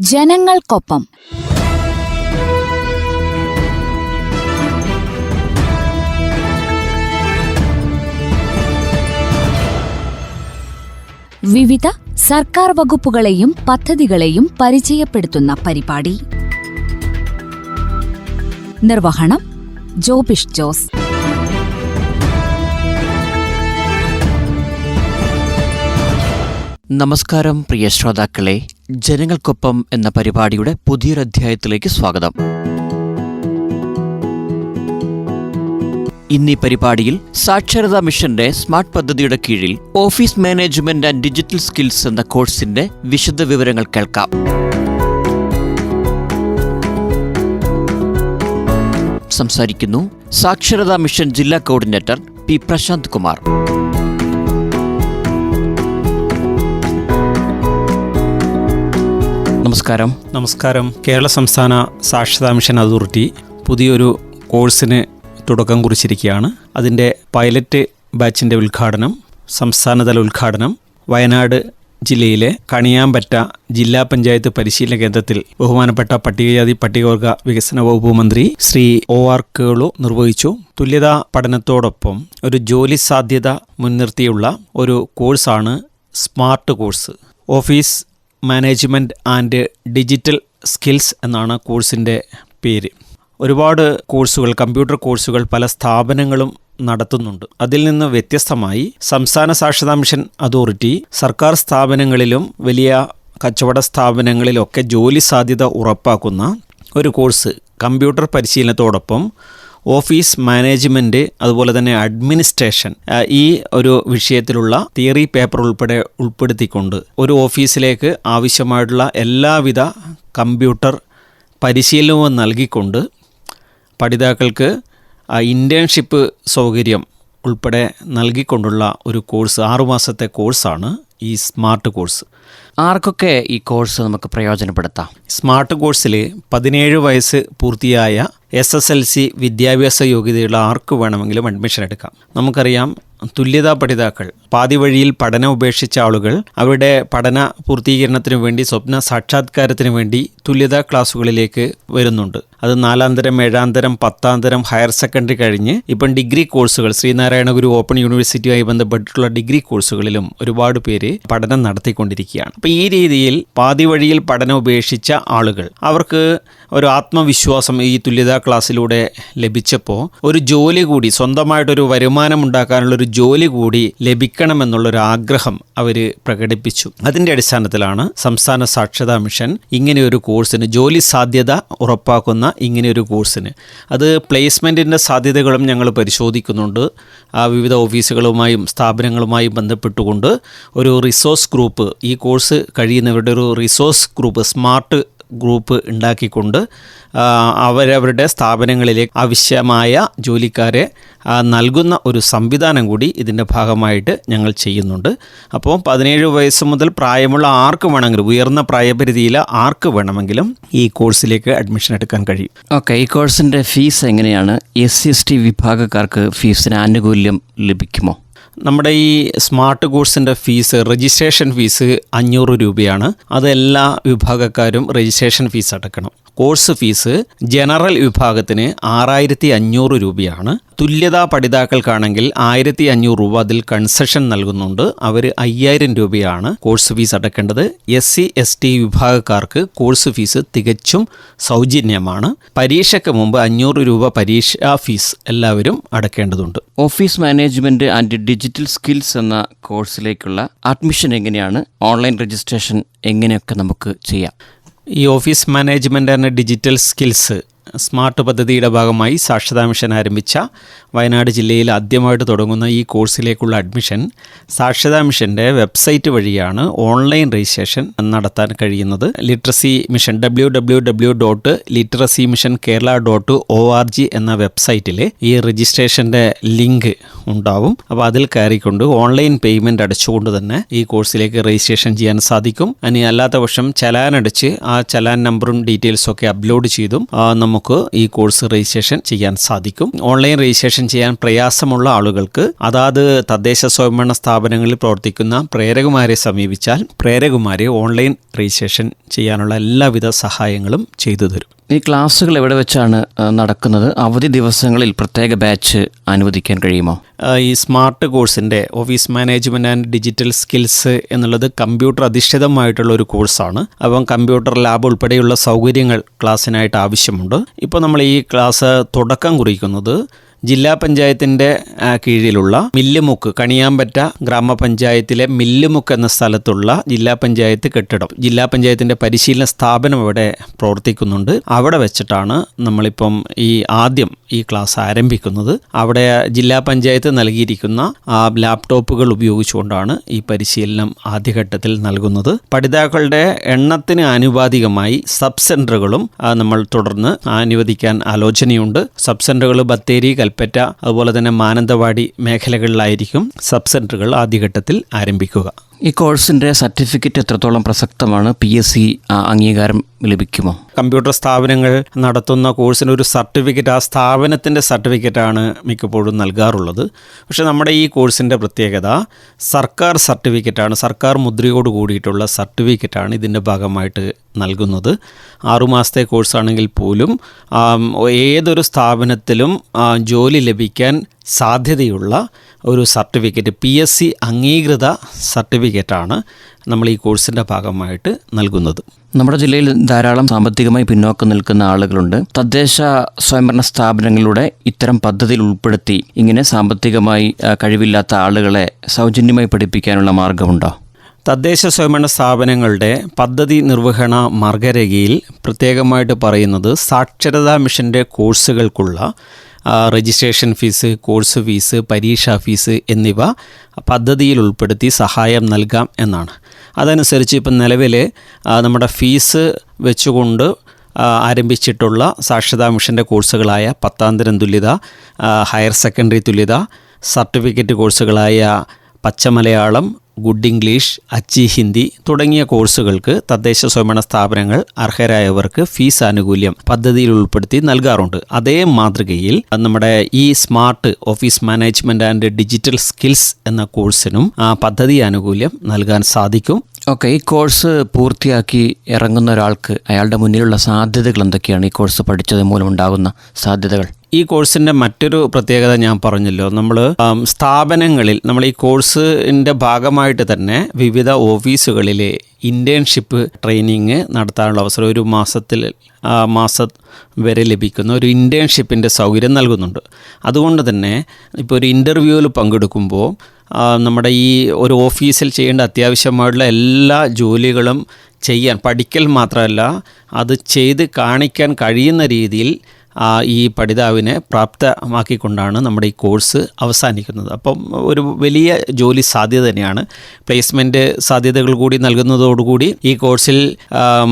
ജനങ്ങൾക്കൊപ്പം. വിവിധ സർക്കാർ വകുപ്പുകളെയും പദ്ധതികളെയും പരിചയപ്പെടുത്തുന്ന പരിപാടി. നിർവഹണം ജോബിഷ് ജോസ്. നമസ്കാരം പ്രിയ ശ്രോതാക്കളെ. ജനങ്ങൾക്കൊപ്പം എന്ന പരിപാടിയുടെ പുതിയൊരു അധ്യായത്തിലേക്ക് സ്വാഗതം. ഇന്നീ പരിപാടിയിൽ സാക്ഷരതാ മിഷന്റെ സ്മാർട്ട് പദ്ധതിയുടെ കീഴിൽ office management and digital skills എന്ന കോഴ്സിന്റെ വിശദ വിവരങ്ങൾ കേൾക്കാം. സംസാരിക്കുന്നു സാക്ഷരതാ മിഷൻ ജില്ലാ കോർഡിനേറ്റർ പി പ്രശാന്ത് കുമാർ. നമസ്കാരം. നമസ്കാരം. കേരള സംസ്ഥാന സാക്ഷരതാ മിഷൻ അതോറിറ്റി പുതിയൊരു കോഴ്സിന് തുടക്കം കുറിച്ചിരിക്കുകയാണ്. അതിന്റെ പൈലറ്റ് ബാച്ചിന്റെ ഉദ്ഘാടനം സംസ്ഥാനതല ഉദ്ഘാടനം വയനാട് ജില്ലയിലെ കണിയാമ്പറ്റ ജില്ലാ പഞ്ചായത്ത് പരിശീലന കേന്ദ്രത്തിൽ ബഹുമാനപ്പെട്ട പട്ടികജാതി പട്ടികവർഗ വികസന വകുപ്പ് മന്ത്രി ശ്രീ ഒ ആർ കേളു നിർവഹിച്ചു. തുല്യതാ പഠനത്തോടൊപ്പം ഒരു ജോലി സാധ്യത മുൻനിർത്തിയുള്ള ഒരു കോഴ്സാണ് smart course. Office management and digital skills എന്നാണ് കോഴ്സിന്റെ പേര്. ഒരുപാട് കോഴ്സുകൾ കമ്പ്യൂട്ടർ കോഴ്സുകൾ പല സ്ഥാപനങ്ങളും നടത്തുന്നുണ്ട്. അതിൽ നിന്ന് വ്യത്യസ്തമായി സംസ്ഥാന സാക്ഷരതാ മിഷൻ അതോറിറ്റി സർക്കാർ സ്ഥാപനങ്ങളിലും വലിയ കച്ചവട സ്ഥാപനങ്ങളിലൊക്കെ ജോലി സാധ്യത ഉറപ്പാക്കുന്ന ഒരു കോഴ്സ് കമ്പ്യൂട്ടർ പരിശീലനത്തോടൊപ്പം ഓഫീസ് മാനേജ്മെന്റ് അതുപോലെ തന്നെ അഡ്മിനിസ്ട്രേഷൻ ഈ ഒരു വിഷയത്തിലുള്ള തിയറി പേപ്പർ ഉൾപ്പെടെ ഉൾപ്പെടുത്തിക്കൊണ്ട് ഒരു ഓഫീസിലേക്ക് ആവശ്യമായിട്ടുള്ള എല്ലാവിധ കമ്പ്യൂട്ടർ പരിശീലനവും നൽകിക്കൊണ്ട് പഠിതാക്കൾക്ക് ഇന്റേൺഷിപ്പ് സൗകര്യം ഉൾപ്പെടെ നൽകിക്കൊണ്ടുള്ള ഒരു കോഴ്സ് ആറുമാസത്തെ കോഴ്സാണ് ഈ സ്മാർട്ട് കോഴ്സ്. ആർക്കൊക്കെ ഈ കോഴ്സ് നമുക്ക് പ്രയോജനപ്പെടുത്താം? സ്മാർട്ട് കോഴ്സിൽ പതിനേഴ് വയസ്സ് പൂർത്തിയായ എസ് എസ് എൽ സി വിദ്യാഭ്യാസ യോഗ്യതയുള്ള ആർക്ക് വേണമെങ്കിലും അഡ്മിഷൻ എടുക്കാം. നമുക്കറിയാം തുല്യതാ പഠിതാക്കൾ പാതി വഴിയിൽ പഠനം ഉപേക്ഷിച്ച ആളുകൾ അവരുടെ പഠന പൂർത്തീകരണത്തിനു വേണ്ടി സ്വപ്ന സാക്ഷാത്കാരത്തിനു വേണ്ടി തുല്യതാ ക്ലാസ്സുകളിലേക്ക് വരുന്നുണ്ട്. അത് നാലാന്തരം ഏഴാന്തരം പത്താന്തരം ഹയർ സെക്കൻഡറി കഴിഞ്ഞ് ഇപ്പം ഡിഗ്രി കോഴ്സുകൾ ശ്രീനാരായണ ഗുരു ഓപ്പൺ യൂണിവേഴ്സിറ്റിയുമായി ബന്ധപ്പെട്ടിട്ടുള്ള ഡിഗ്രി കോഴ്സുകളിലും ഒരുപാട് പേര് പഠനം നടത്തിക്കൊണ്ടിരിക്കുകയാണ്. അപ്പോൾ ഈ രീതിയിൽ പാതി വഴിയിൽ പഠനം ഉപേക്ഷിച്ച ആളുകൾ അവർക്ക് ഒരു ആത്മവിശ്വാസം ഈ തുല്യതാ ക്ലാസ്സിലൂടെ ലഭിച്ചപ്പോൾ ഒരു ജോലി കൂടി സ്വന്തമായിട്ടൊരു വരുമാനം ഉണ്ടാക്കാനുള്ള ഒരു ജോലി കൂടി ലഭിക്കണമെന്നുള്ളൊരു ആഗ്രഹം അവർ പ്രകടിപ്പിച്ചു. അതിന്റെ അടിസ്ഥാനത്തിലാണ് സംസ്ഥാന സാക്ഷരതാ മിഷൻ ഇങ്ങനെയൊരു കോഴ്സിന് ജോലി സാധ്യത ഉറപ്പാക്കുന്ന ഇങ്ങനെയൊരു കോഴ്സിന്. അത് പ്ലേസ്മെന്റിന്റെ സാധ്യതകളും ഞങ്ങൾ പരിശോധിക്കുന്നുണ്ട്. ആ വിവിധ ഓഫീസുകളുമായും സ്ഥാപനങ്ങളുമായും ബന്ധപ്പെട്ടുകൊണ്ട് ഒരു റിസോഴ്സ് ഗ്രൂപ്പ് ഈ കോഴ്സ് കഴിയുന്നവരുടെ ഒരു റിസോഴ്സ് ഗ്രൂപ്പ് സ്മാർട്ട് ഗ്രൂപ്പ് ഉണ്ടാക്കിക്കൊണ്ട് അവരവരുടെ സ്ഥാപനങ്ങളിലേക്ക് ആവശ്യമായ ജോലിക്കാരെ നൽകുന്ന ഒരു സംവിധാനം കൂടി ഇതിന്റെ ഭാഗമായിട്ട് ഞങ്ങൾ ചെയ്യുന്നുണ്ട്. അപ്പോൾ പതിനേഴ് വയസ്സ് മുതൽ പ്രായമുള്ള ആർക്ക് വേണമെങ്കിലും ഉയർന്ന പ്രായപരിധിയിൽ ആർക്ക് വേണമെങ്കിലും ഈ കോഴ്സിലേക്ക് അഡ്മിഷൻ എടുക്കാൻ കഴിയും. ഓക്കെ ഈ കോഴ്സിന്റെ ഫീസ് എങ്ങനെയാണ്? എസ് സി എസ് ടി വിഭാഗക്കാർക്ക് ഫീസിന് ആനുകൂല്യം ലഭിക്കുമോ? നമ്മുടെ ഈ സ്മാർട്ട് കോഴ്സിന്റെ ഫീസ് രജിസ്ട്രേഷൻ ഫീസ് അഞ്ഞൂറ് രൂപയാണ്. അത് എല്ലാ വിഭാഗക്കാരും രജിസ്ട്രേഷൻ ഫീസ് അടക്കണം. കോഴ്സ് ഫീസ് ജനറൽ വിഭാഗത്തിന് ആറായിരത്തി അഞ്ഞൂറ് രൂപയാണ്. തുല്യതാ പഠിതാക്കൾക്കാണെങ്കിൽ ആയിരത്തി അഞ്ഞൂറ് രൂപ അതിൽ കൺസെഷൻ നൽകുന്നുണ്ട്. അവർ അയ്യായിരം രൂപയാണ് കോഴ്സ് ഫീസ് അടക്കേണ്ടത്. എസ് സി എസ് ടി വിഭാഗക്കാർക്ക് കോഴ്സ് ഫീസ് തികച്ചും സൗജന്യമാണ്. പരീക്ഷയ്ക്ക് മുമ്പ് അഞ്ഞൂറ് രൂപ പരീക്ഷാ ഫീസ് എല്ലാവരും അടക്കേണ്ടതുണ്ട്. Office management and digital skills എന്ന കോഴ്സിലേക്കുള്ള അഡ്മിഷൻ എങ്ങനെയാണ്? ഓൺലൈൻ രജിസ്ട്രേഷൻ എങ്ങനെയൊക്കെ നമുക്ക് ചെയ്യാം? ഈ office management and digital skills smart പദ്ധതിയുടെ ഭാഗമായി സാക്ഷരതാ മിഷൻ ആരംഭിച്ച വയനാട് ജില്ലയിൽ ആദ്യമായിട്ട് തുടങ്ങുന്ന ഈ കോഴ്സിലേക്കുള്ള അഡ്മിഷൻ സാക്ഷരതാ മിഷന്റെ വെബ്സൈറ്റ് വഴിയാണ് ഓൺലൈൻ രജിസ്ട്രേഷൻ നടത്താൻ കഴിയുന്നത്. Literacy mission W W W dot literacy mission Kerala dot O R G എന്ന വെബ്സൈറ്റിൽ ഈ രജിസ്ട്രേഷന്റെ ലിങ്ക് ഉണ്ടാവും. അപ്പോൾ അതിൽ കയറിക്കൊണ്ട് ഓൺലൈൻ പേയ്മെന്റ് അടച്ചുകൊണ്ട് തന്നെ ഈ കോഴ്സിലേക്ക് രജിസ്ട്രേഷൻ ചെയ്യാൻ സാധിക്കും. ഇനി അല്ലാത്ത പക്ഷം ചലാൻ അടിച്ച് ആ ചലാൻ നമ്പറും ഡീറ്റെയിൽസും ഒക്കെ അപ്ലോഡ് ചെയ്തും നമുക്ക് നമുക്ക് ഈ കോഴ്സ് രജിസ്ട്രേഷൻ ചെയ്യാൻ സാധിക്കും. ഓൺലൈൻ രജിസ്ട്രേഷൻ ചെയ്യാൻ പ്രയാസമുള്ള ആളുകൾക്ക് അതാത് തദ്ദേശ സ്വയംഭരണ സ്ഥാപനങ്ങളിൽ പ്രവർത്തിക്കുന്ന പ്രേരകുമാരെ സമീപിച്ചാൽ പ്രേരകുമാരെ ഓൺലൈൻ രജിസ്ട്രേഷൻ ചെയ്യാനുള്ള എല്ലാവിധ സഹായങ്ങളും ചെയ്തു തരും. ഈ ക്ലാസ്സുകൾ എവിടെ വെച്ചാണ് നടക്കുന്നത്? അവധി ദിവസങ്ങളിൽ പ്രത്യേക ബാച്ച് അനുവദിക്കാൻ കഴിയുമോ? ഈ സ്മാർട്ട് കോഴ്സിന്റെ office management and digital skills എന്നുള്ളത് കമ്പ്യൂട്ടർ അധിഷ്ഠിതമായിട്ടുള്ള ഒരു കോഴ്സാണ്. അപ്പം കമ്പ്യൂട്ടർ ലാബ് ഉൾപ്പെടെയുള്ള സൗകര്യങ്ങൾ ക്ലാസ്സിനായിട്ട് ആവശ്യമുണ്ട്. ഇപ്പോൾ നമ്മൾ ഈ ക്ലാസ് തുടക്കം കുറിക്കുന്നത് ജില്ലാ പഞ്ചായത്തിന്റെ കീഴിലുള്ള മില്ലുമുക്ക് കണിയാമ്പറ്റ ഗ്രാമപഞ്ചായത്തിലെ മില്ലുമുക്ക് എന്ന സ്ഥലത്തുള്ള ജില്ലാ പഞ്ചായത്ത് കെട്ടിടം. ജില്ലാ പഞ്ചായത്തിന്റെ പരിശീലന സ്ഥാപനം ഇവിടെ പ്രവർത്തിക്കുന്നുണ്ട്. അവിടെ വെച്ചിട്ടാണ് നമ്മളിപ്പം ഈ ആദ്യം ഈ ക്ലാസ് ആരംഭിക്കുന്നത്. അവിടെ ജില്ലാ പഞ്ചായത്ത് നൽകിയിരിക്കുന്ന ലാപ്ടോപ്പുകൾ ഉപയോഗിച്ചുകൊണ്ടാണ് ഈ പരിശീലനം ആദ്യഘട്ടത്തിൽ നൽകുന്നത്. പഠിതാക്കളുടെ എണ്ണത്തിന് ആനുപാതികമായി സബ് സെന്ററുകളും നമ്മൾ തുടർന്ന് അനുവദിക്കാൻ ആലോചനയുണ്ട്. സബ് സെന്ററുകൾ ബത്തേരി കൽപ്പറ്റ അതുപോലെ തന്നെ മാനന്തവാടി മേഖലകളിലായിരിക്കും സബ് സെന്ററുകൾ ആദ്യഘട്ടത്തിൽ ആരംഭിക്കുക. ഈ കോഴ്സിന്റെ സർട്ടിഫിക്കറ്റ് എത്രത്തോളം പ്രസക്തമാണ്? പി എസ് സി അംഗീകാരം ലഭിക്കുമോ? കമ്പ്യൂട്ടർ സ്ഥാപനങ്ങൾ നടത്തുന്ന കോഴ്സിന് ഒരു സർട്ടിഫിക്കറ്റ് ആ സ്ഥാപനത്തിന്റെ സർട്ടിഫിക്കറ്റാണ് മിക്കപ്പോഴും നൽകാറുള്ളത്. പക്ഷേ നമ്മുടെ ഈ കോഴ്സിന്റെ പ്രത്യേകത സർക്കാർ സർട്ടിഫിക്കറ്റാണ് സർക്കാർ മുദ്രയോട് കൂടിയിട്ടുള്ള സർട്ടിഫിക്കറ്റാണ് ഇതിന്റെ ഭാഗമായിട്ട് നൽകുന്നത്. ആറുമാസത്തെ കോഴ്സാണെങ്കിൽ പോലും ഏതൊരു സ്ഥാപനത്തിലും ജോലി ലഭിക്കാൻ സാധ്യതയുള്ള ഒരു സർട്ടിഫിക്കറ്റ് പി എസ് സി അംഗീകൃത സർട്ടിഫിക്കറ്റാണ് നമ്മൾ ഈ കോഴ്സിന്റെ ഭാഗമായിട്ട് നൽകുന്നത്. നമ്മുടെ ജില്ലയിൽ ധാരാളം സാമ്പത്തികമായി പിന്നോക്കം നിൽക്കുന്ന ആളുകളുണ്ട്. തദ്ദേശ സ്വയംഭരണ സ്ഥാപനങ്ങളുടെ ഇത്തരം പദ്ധതിയിൽ ഉൾപ്പെടുത്തി ഇങ്ങനെ സാമ്പത്തികമായി കഴിവില്ലാത്ത ആളുകളെ സൗജന്യമായി പഠിപ്പിക്കാനുള്ള മാർഗമുണ്ടോ? തദ്ദേശ സ്വയംഭരണ സ്ഥാപനങ്ങളുടെ പദ്ധതി നിർവഹണ മാർഗരേഖയിൽ പ്രത്യേകമായിട്ട് പറയുന്നത് സാക്ഷരതാ മിഷന്റെ കോഴ്സുകൾക്കുള്ള രജിസ്ട്രേഷൻ ഫീസ് കോഴ്സ് ഫീസ് പരീക്ഷാ ഫീസ് എന്നിവ പദ്ധതിയിൽ ഉൾപ്പെടുത്തി സഹായം നൽകാം എന്നാണ്. അതനുസരിച്ച് ഇപ്പം നിലവിൽ നമ്മുടെ ഫീസ് വെച്ചുകൊണ്ട് ആരംഭിച്ചിട്ടുള്ള സാക്ഷരതാ മിഷന്റെ കോഴ്സുകളായ പത്താം തരം തുല്യത ഹയർ സെക്കൻഡറി തുല്യത സർട്ടിഫിക്കറ്റ് കോഴ്സുകളായ പച്ചമലയാളം ഗുഡ് ഇംഗ്ലീഷ് അച്ചി ഹിന്ദി തുടങ്ങിയ കോഴ്സുകൾക്ക് തദ്ദേശ സ്വയംഭരണ സ്ഥാപനങ്ങൾ അർഹരായവർക്ക് ഫീസ് ആനുകൂല്യം പദ്ധതിയിൽ ഉൾപ്പെടുത്തി നൽകാറുണ്ട്. അതേ മാതൃകയിൽ നമ്മുടെ ഈ smart office management and digital skills എന്ന കോഴ്സിനും ആ പദ്ധതി ആനുകൂല്യം നൽകാൻ സാധിക്കും. ഓക്കെ ഈ കോഴ്സ് പൂർത്തിയാക്കി ഇറങ്ങുന്ന ഒരാൾക്ക് അയാളുടെ മുന്നിലുള്ള സാധ്യതകൾ എന്തൊക്കെയാണ്? ഈ കോഴ്സ് പഠിച്ചത് മൂലം ഉണ്ടാകുന്ന സാധ്യതകൾ. ഈ കോഴ്സിന്റെ മറ്റൊരു പ്രത്യേകത ഞാൻ പറഞ്ഞല്ലോ. നമ്മൾ സ്ഥാപനങ്ങളിൽ നമ്മൾ ഈ കോഴ്സിന്റെ ഭാഗമായിട്ട് തന്നെ വിവിധ ഓഫീസുകളിലെ ഇന്റേൺഷിപ്പ് ട്രെയിനിങ് നടത്താനുള്ള അവസരം ഒരു മാസത്തിൽ മാസം വരെ ലഭിക്കുന്ന ഒരു ഇന്റേൺഷിപ്പിന്റെ സൗകര്യം നൽകുന്നുണ്ട്. അതുകൊണ്ട് തന്നെ ഇപ്പോൾ ഒരു ഇന്റർവ്യൂവിൽ പങ്കെടുക്കുമ്പോൾ നമ്മുടെ ഈ ഒരു ഓഫീസിൽ ചെയ്യേണ്ട അത്യാവശ്യമായിട്ടുള്ള എല്ലാ ജോലികളും ചെയ്യാൻ പഠിക്കൽ മാത്രമല്ല അത് ചെയ്ത് കാണിക്കാൻ കഴിയുന്ന രീതിയിൽ ഈ പഠിതാവിനെ പ്രാപ്തമാക്കിക്കൊണ്ടാണ് നമ്മുടെ ഈ കോഴ്സ് അവസാനിക്കുന്നത്. അപ്പം ഒരു വലിയ ജോലി സാധ്യത തന്നെയാണ്. പ്ലേസ്മെന്റ് സാധ്യതകൾ കൂടി നൽകുന്നതോടുകൂടി ഈ കോഴ്സിൽ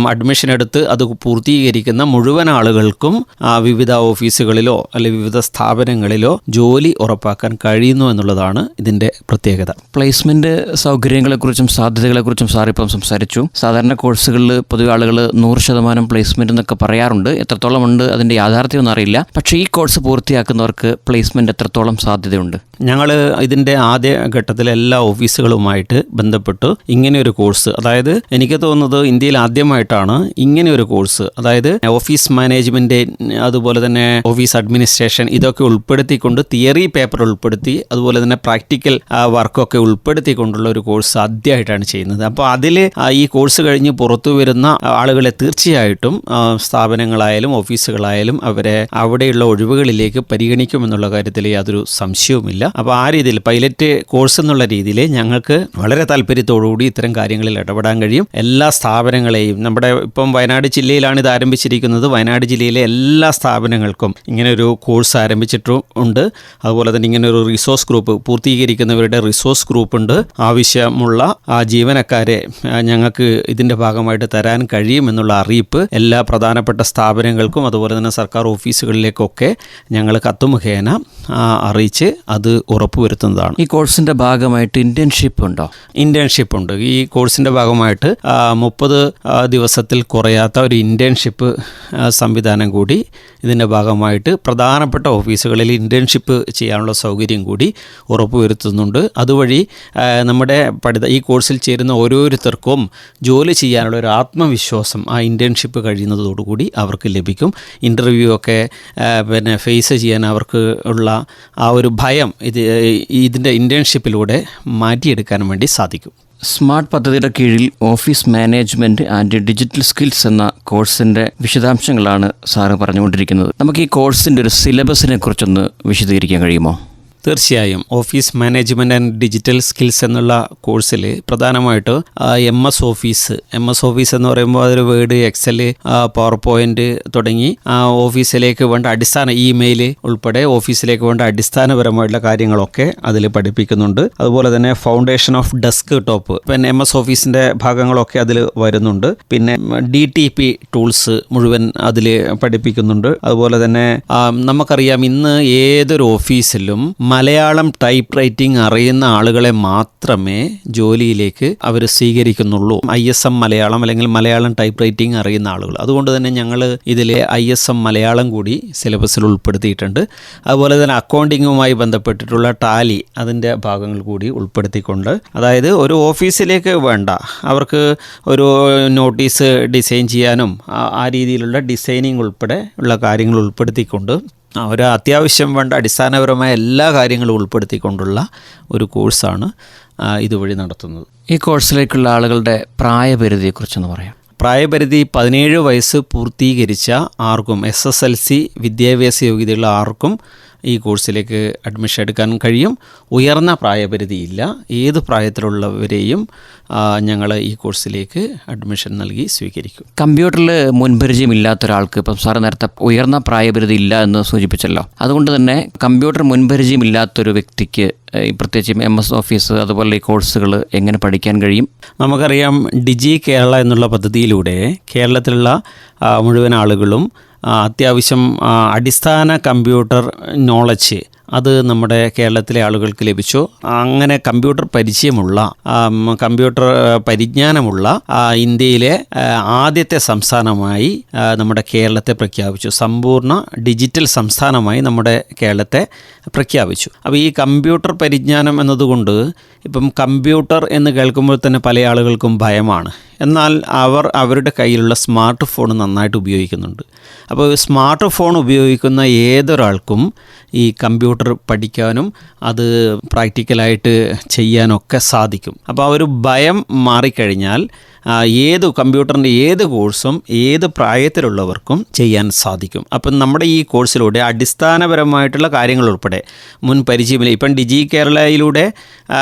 അഡ്മിഷൻ എടുത്ത് അത് പൂർത്തീകരിക്കുന്ന മുഴുവൻ ആളുകൾക്കും ആ, വിവിധ ഓഫീസുകളിലോ അല്ലെങ്കിൽ വിവിധ സ്ഥാപനങ്ങളിലോ ജോലി ഉറപ്പാക്കാൻ കഴിയുന്നു എന്നുള്ളതാണ് ഇതിന്റെ പ്രത്യേകത. പ്ലേസ്മെന്റ് സൗകര്യങ്ങളെക്കുറിച്ചും സാധ്യതകളെക്കുറിച്ചും സാർ ഇപ്പം സംസാരിച്ചു. സാധാരണ കോഴ്സുകളിൽ പൊതുവെ ആളുകൾ നൂറ് ശതമാനം പ്ലേസ്മെന്റ് എന്നൊക്കെ പറയാറുണ്ട്. എത്രത്തോളം ഉണ്ട് അതിന്റെ യാഥാർത്ഥ്യം ഒന്നും അറിയില്ല. പക്ഷേ ഈ കോഴ്സ് പൂർത്തിയാക്കുന്നവർക്ക് പ്ലേസ്മെന്റ് എത്രത്തോളം സാധ്യതയുണ്ട്? ഞങ്ങൾ ഇതിന്റെ ആദ്യ ഘട്ടത്തിൽ എല്ലാ ഓഫീസുകളുമായിട്ട് ബന്ധപ്പെട്ട് ഇങ്ങനെ ഒരു കോഴ്സ്. അതായത് എനിക്ക് തോന്നുന്നത് ഇന്ത്യയിൽ ആദ്യമായിട്ടാണ് ഇങ്ങനെ ഒരു കോഴ്സ്. അതായത് ഓഫീസ് മാനേജ്മെന്റ് അതുപോലെ തന്നെ ഓഫീസ് അഡ്മിനിസ്ട്രേഷൻ ഇതൊക്കെ ഉൾപ്പെടുത്തിക്കൊണ്ട് തിയറി പേപ്പർ ഉൾപ്പെടുത്തി അതുപോലെ തന്നെ പ്രാക്ടിക്കൽ വർക്കൊക്കെ ഉൾപ്പെടുത്തിക്കൊണ്ടുള്ള ഒരു കോഴ്സ് ആദ്യമായിട്ടാണ് ചെയ്യുന്നത്. അപ്പോൾ അതിൽ ഈ കോഴ്സ് കഴിഞ്ഞ് പുറത്തു വരുന്ന ആളുകളെ തീർച്ചയായിട്ടും സ്ഥാപനങ്ങളായാലും ഓഫീസുകളായാലും അവരെ അവിടെയുള്ള ഒഴിവുകളിലേക്ക് പരിഗണിക്കുമെന്നുള്ള കാര്യത്തിൽ യാതൊരു സംശയവുമില്ല. അപ്പോൾ ആ രീതിയിൽ പൈലറ്റ് കോഴ്സ് എന്നുള്ള രീതിയിൽ ഞങ്ങൾക്ക് വളരെ താല്പര്യത്തോടുകൂടി ഇത്തരം കാര്യങ്ങളിൽ ഇടപെടാൻ കഴിയും. എല്ലാ സ്ഥാപനങ്ങളെയും നമ്മുടെ ഇപ്പം വയനാട് ജില്ലയിലാണ് ഇത് ആരംഭിച്ചിരിക്കുന്നത്. വയനാട് ജില്ലയിലെ എല്ലാ സ്ഥാപനങ്ങൾക്കും ഇങ്ങനെ ഒരു കോഴ്സ് ആരംഭിച്ചിട്ടുണ്ട്. അതുപോലെ തന്നെ ഇങ്ങനെ ഒരു റിസോഴ്സ് ഗ്രൂപ്പ് പൂർത്തീകരിക്കുന്നവരുടെ റിസോഴ്സ് ഗ്രൂപ്പ് ഉണ്ട്. ആവശ്യമുള്ള ആ ജീവനക്കാരെ ഞങ്ങൾക്ക് ഇതിന്റെ ഭാഗമായിട്ട് തരാൻ കഴിയുമെന്നുള്ള അറിയിപ്പ് എല്ലാ പ്രധാനപ്പെട്ട സ്ഥാപനങ്ങൾക്കും അതുപോലെ തന്നെ സർക്കാർ ഓഫീസുകളിലേക്കൊക്കെ ഞങ്ങൾ കത്ത് മുഖേന ആ, അറിയിച്ച് അത് ഉറപ്പുവരുത്തുന്നതാണ്. ഈ കോഴ്സിന്റെ ഭാഗമായിട്ട് ഇന്റേൺഷിപ്പ് ഉണ്ടോ? ഇന്റേൺഷിപ്പ് ഉണ്ട്. ഈ കോഴ്സിന്റെ ഭാഗമായിട്ട് മുപ്പത് ദിവസത്തിൽ കുറയാത്ത ഒരു ഇന്റേൺഷിപ്പ് സംവിധാനം കൂടി ഇതിന്റെ ഭാഗമായിട്ട് പ്രധാനപ്പെട്ട ഓഫീസുകളിൽ ഇന്റേൺഷിപ്പ് ചെയ്യാനുള്ള സൗകര്യം കൂടി ഉറപ്പുവരുത്തുന്നുണ്ട്. അതുവഴി നമ്മുടെ പഠിത ഈ കോഴ്സിൽ ചേരുന്ന ഓരോരുത്തർക്കും ജോലി ചെയ്യാനുള്ള ഒരു ആത്മവിശ്വാസം ആ ഇന്റേൺഷിപ്പ് കഴിയുന്നതോടുകൂടി അവർക്ക് ലഭിക്കും. ഇന്റർവ്യൂ ഒക്കെ പിന്നെ ഫേസ് ചെയ്യാൻ അവർക്ക് ഉള്ള ആ ഒരു ഭയം ഇത് ഇതിന്റെ ഇന്റേൺഷിപ്പിലൂടെ മാറ്റിയെടുക്കാൻ വേണ്ടി സാധിക്കും. സ്മാർട്ട് പദ്ധതിയുടെ കീഴിൽ office management and digital skills എന്ന കോഴ്സിന്റെ വിശദാംശങ്ങളാണ് സാറ് പറഞ്ഞുകൊണ്ടിരിക്കുന്നത്. നമുക്ക് ഈ കോഴ്സിന്റെ ഒരു സിലബസിനെ കുറിച്ചൊന്ന് വിശദീകരിക്കാൻ കഴിയുമോ? തീർച്ചയായും office management and digital skills എന്നുള്ള കോഴ്സിൽ പ്രധാനമായിട്ട് M S office. M S office എന്ന് പറയുമ്പോൾ അതിൽ വേർഡ് എക്സൽ പവർ പോയിന്റ് തുടങ്ങി ഓഫീസിലേക്ക് വേണ്ട അടിസ്ഥാന ഇമെയിൽ ഉൾപ്പെടെ ഓഫീസിലേക്ക് വേണ്ട അടിസ്ഥാനപരമായിട്ടുള്ള കാര്യങ്ങളൊക്കെ അതിൽ പഠിപ്പിക്കുന്നുണ്ട്. അതുപോലെ തന്നെ ഫൗണ്ടേഷൻ ഓഫ് ഡെസ്ക് ടോപ്പ് പിന്നെ എം എസ് ഓഫീസിന്റെ ഭാഗങ്ങളൊക്കെ അതിൽ വരുന്നുണ്ട്. പിന്നെ ഡി ടി പി ടൂൾസ് മുഴുവൻ അതിൽ പഠിപ്പിക്കുന്നുണ്ട്. അതുപോലെ തന്നെ നമുക്കറിയാം ഇന്ന് ഏതൊരു ഓഫീസിലും മലയാളം ടൈപ്പ് റൈറ്റിംഗ് അറിയുന്ന ആളുകളെ മാത്രമേ ജോലിയിലേക്ക് അവർ സ്വീകരിക്കുന്നുള്ളൂ. ഐ എസ് എം മലയാളം അല്ലെങ്കിൽ മലയാളം ടൈപ്പ് റൈറ്റിംഗ് അറിയുന്ന ആളുകൾ. അതുകൊണ്ട് തന്നെ ഞങ്ങൾ ഇതിലെ ഐ എസ് എം മലയാളം കൂടി സിലബസിൽ ഉൾപ്പെടുത്തിയിട്ടുണ്ട്. അതുപോലെ തന്നെ അക്കൗണ്ടിങ്ങുമായി ബന്ധപ്പെട്ടിട്ടുള്ള ടാലി അതിന്റെ ഭാഗങ്ങൾ കൂടി ഉൾപ്പെടുത്തിക്കൊണ്ട്. അതായത് ഒരു ഓഫീസിലേക്ക് വേണ്ട. അവർക്ക് ഒരു നോട്ടീസ് ഡിസൈൻ ചെയ്യാനും ആ- രീതിയിലുള്ള ഡിസൈനിങ് ഉൾപ്പെടെ ഉള്ള കാര്യങ്ങൾ ഉൾപ്പെടുത്തിക്കൊണ്ട് ഒരു അത്യാവശ്യം വേണ്ട അടിസ്ഥാനപരമായ എല്ലാ കാര്യങ്ങളും ഉൾപ്പെടുത്തിക്കൊണ്ടുള്ള ഒരു കോഴ്സാണ് ഇതുവഴി നടത്തുന്നത്. ഈ കോഴ്സിലേക്കുള്ള ആളുകളുടെ പ്രായപരിധിയെക്കുറിച്ചൊന്ന് പറയാം. പ്രായപരിധി പതിനേഴ് വയസ്സ് പൂർത്തീകരിച്ച ആർക്കും എസ് എസ് എൽ സി വിദ്യാഭ്യാസ യോഗ്യതയുള്ള ആർക്കും ഈ കോഴ്സിലേക്ക് അഡ്മിഷൻ എടുക്കാൻ കഴിയും. ഉയർന്ന പ്രായപരിധിയില്ല. ഏത് പ്രായത്തിലുള്ളവരെയും ഞങ്ങൾ ഈ കോഴ്സിലേക്ക് അഡ്മിഷൻ നൽകി സ്വീകരിക്കും. കമ്പ്യൂട്ടറിൽ മുൻപരിചയമില്ലാത്ത ഒരാൾക്ക് ഇപ്പം സാറ് നേരത്തെ ഉയർന്ന പ്രായപരിധി ഇല്ല എന്ന് സൂചിപ്പിച്ചല്ലോ. അതുകൊണ്ട് തന്നെ കമ്പ്യൂട്ടർ മുൻപരിചയമില്ലാത്തൊരു വ്യക്തിക്ക് ഈ പ്രത്യേകിച്ചും എം എസ് ഓഫീസ് അതുപോലെ ഈ കോഴ്സുകൾ എങ്ങനെ പഠിക്കാൻ കഴിയും? നമുക്കറിയാം ഡിജി കേരള എന്നുള്ള പദ്ധതിയിലൂടെ കേരളത്തിലുള്ള മുഴുവൻ ആളുകളും അത്യാവശ്യം അടിസ്ഥാന കമ്പ്യൂട്ടർ നോളജ് അത് നമ്മുടെ കേരളത്തിലെ ആളുകൾക്ക് ലഭിച്ചു. അങ്ങനെ കമ്പ്യൂട്ടർ പരിചയമുള്ള കമ്പ്യൂട്ടർ പരിജ്ഞാനമുള്ള ഇന്ത്യയിലെ ആദ്യത്തെ സംസ്ഥാനമായി നമ്മുടെ കേരളത്തെ പ്രഖ്യാപിച്ചു. സമ്പൂർണ ഡിജിറ്റൽ സംസ്ഥാനമായി നമ്മുടെ കേരളത്തെ പ്രഖ്യാപിച്ചു. അപ്പോൾ ഈ കമ്പ്യൂട്ടർ പരിജ്ഞാനം എന്നതുകൊണ്ട് ഇപ്പം കമ്പ്യൂട്ടർ എന്ന് കേൾക്കുമ്പോൾ തന്നെ പല ആളുകൾക്കും ഭയമാണ്. എന്നാൽ അവർ അവരുടെ കയ്യിലുള്ള സ്മാർട്ട് ഫോൺ നന്നായിട്ട് ഉപയോഗിക്കുന്നുണ്ട്. അപ്പോൾ സ്മാർട്ട് ഫോൺ ഉപയോഗിക്കുന്ന ഏതൊരാൾക്കും ഈ കമ്പ്യൂട്ടർ പഠിക്കാനും അത് പ്രാക്ടിക്കലായിട്ട് ചെയ്യാനൊക്കെ സാധിക്കും. അപ്പോൾ ആ ഒരു ഭയം മാറിക്കഴിഞ്ഞാൽ ഏത് കമ്പ്യൂട്ടറിന്റെ ഏത് കോഴ്സും ഏത് പ്രായത്തിലുള്ളവർക്കും ചെയ്യാൻ സാധിക്കും. അപ്പം നമ്മുടെ ഈ കോഴ്സിലൂടെ അടിസ്ഥാനപരമായിട്ടുള്ള കാര്യങ്ങൾ ഉൾപ്പെടെ മുൻ പരിചയമില്ല. ഇപ്പം ഡിജി കേരളയിലൂടെ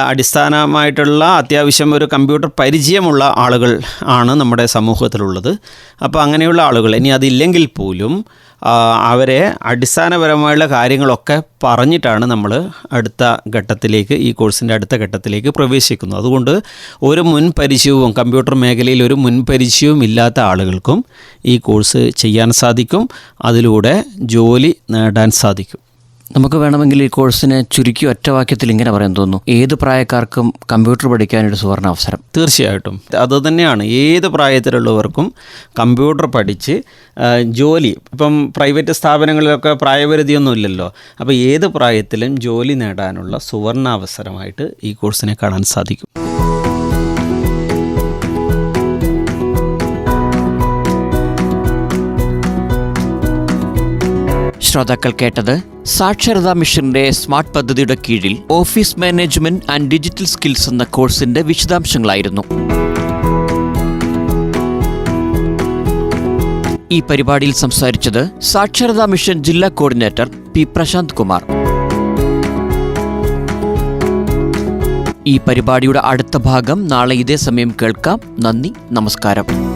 അടിസ്ഥാനമായിട്ടുള്ള അത്യാവശ്യം ഒരു കമ്പ്യൂട്ടർ പരിചയമുള്ള ആളുകൾ ആണ് നമ്മുടെ സമൂഹത്തിലുള്ളത്. അപ്പോൾ അങ്ങനെയുള്ള ആളുകൾ ഇനി അതില്ലെങ്കിൽ പോലും അവരെ അടിസ്ഥാനപരമായുള്ള കാര്യങ്ങളൊക്കെ പറഞ്ഞിട്ടാണ് നമ്മൾ അടുത്ത ഘട്ടത്തിലേക്ക് ഈ കോഴ്സിന്റെ അടുത്ത ഘട്ടത്തിലേക്ക് പ്രവേശിക്കുന്നത് അതുകൊണ്ട് ഒരു മുൻ പരിചയവും കമ്പ്യൂട്ടർ മേഖലയിൽ ഒരു മുൻ പരിചയവും ഇല്ലാത്ത ആളുകൾക്കും ഈ കോഴ്സ് ചെയ്യാൻ സാധിക്കും. അതിലൂടെ ജോലി നേടാൻ സാധിക്കും. നമുക്ക് വേണമെങ്കിൽ ഈ കോഴ്സിനെ ചുരുക്കി ഒറ്റവാക്യത്തിൽ ഇങ്ങനെ പറയാൻ തോന്നുന്നു. ഏത് പ്രായക്കാർക്കും കമ്പ്യൂട്ടർ പഠിക്കാനൊരു സുവർണ അവസരം. തീർച്ചയായിട്ടും. അത് തന്നെയാണ്. ഏത് പ്രായത്തിലുള്ളവർക്കും കമ്പ്യൂട്ടർ പഠിച്ച് ജോലി ഇപ്പം പ്രൈവറ്റ് സ്ഥാപനങ്ങളിലൊക്കെ പ്രായപരിധിയൊന്നും ഇല്ലല്ലോ അപ്പോൾ ഏത് പ്രായത്തിലും ജോലി നേടാനുള്ള സുവർണാവസരമായിട്ട് ഈ കോഴ്സിനെ കാണാൻ സാധിക്കും. ശ്രോതാക്കൾ കേട്ടത് സാക്ഷരതാ മിഷന്റെ സ്മാർട്ട് പദ്ധതിയുടെ കീഴിൽ office management and digital skills എന്ന കോഴ്സിന്റെ വിശദാംശങ്ങളായിരുന്നു. ഈ പരിപാടിയിൽ സംസാരിച്ചത് സാക്ഷരതാ മിഷൻ ജില്ലാ കോർഡിനേറ്റർ പി പ്രശാന്ത് കുമാർ. ഈ പരിപാടിയുടെ അടുത്ത ഭാഗം നാളെ ഇതേ സമയം കേൾക്കാം. നന്ദി നമസ്കാരം.